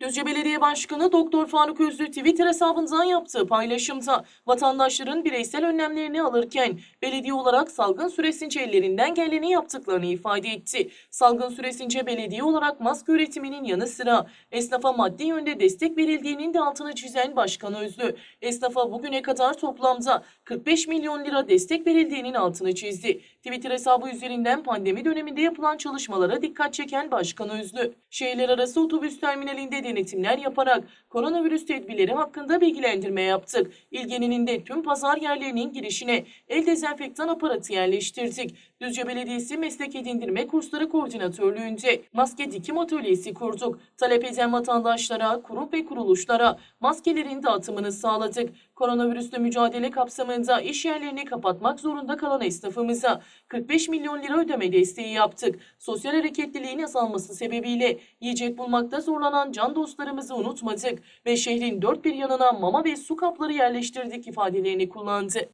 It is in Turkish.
Düzce Belediye Başkanı Doktor Faruk Özlü Twitter hesabından yaptığı paylaşımda vatandaşların bireysel önlemlerini alırken belediye olarak salgın süresince ellerinden geleni yaptıklarını ifade etti. Salgın süresince belediye olarak maske üretiminin yanı sıra esnafa maddi yönde destek verildiğinin de altını çizen Başkan Özlü, esnafa bugüne kadar toplamda 45 milyon lira destek verildiğinin altını çizdi. Twitter hesabı üzerinden pandemi döneminde yapılan çalışmalara dikkat çeken Başkan Özlü, şehirler arası otobüs terminalinde denetimler yaparak koronavirüs tedbirleri hakkında bilgilendirme yaptık. İlgeninin de tüm pazar yerlerinin girişine el dezenfektan aparatı yerleştirdik. Düzce Belediyesi Meslek Edindirme Kursları Koordinatörlüğünde maske dikim atölyesi kurduk. Talep eden vatandaşlara, kurum ve kuruluşlara maskelerin dağıtımını sağladık. Koronavirüsle mücadele kapsamında iş yerlerini kapatmak zorunda kalan esnafımıza 45 milyon lira ödeme desteği yaptık. Sosyal hareketliliğin azalması sebebiyle yiyecek bulmakta zorlanan dostlarımızı unutmadık ve şehrin dört bir yanına mama ve su kapları yerleştirdik ifadelerini kullandı.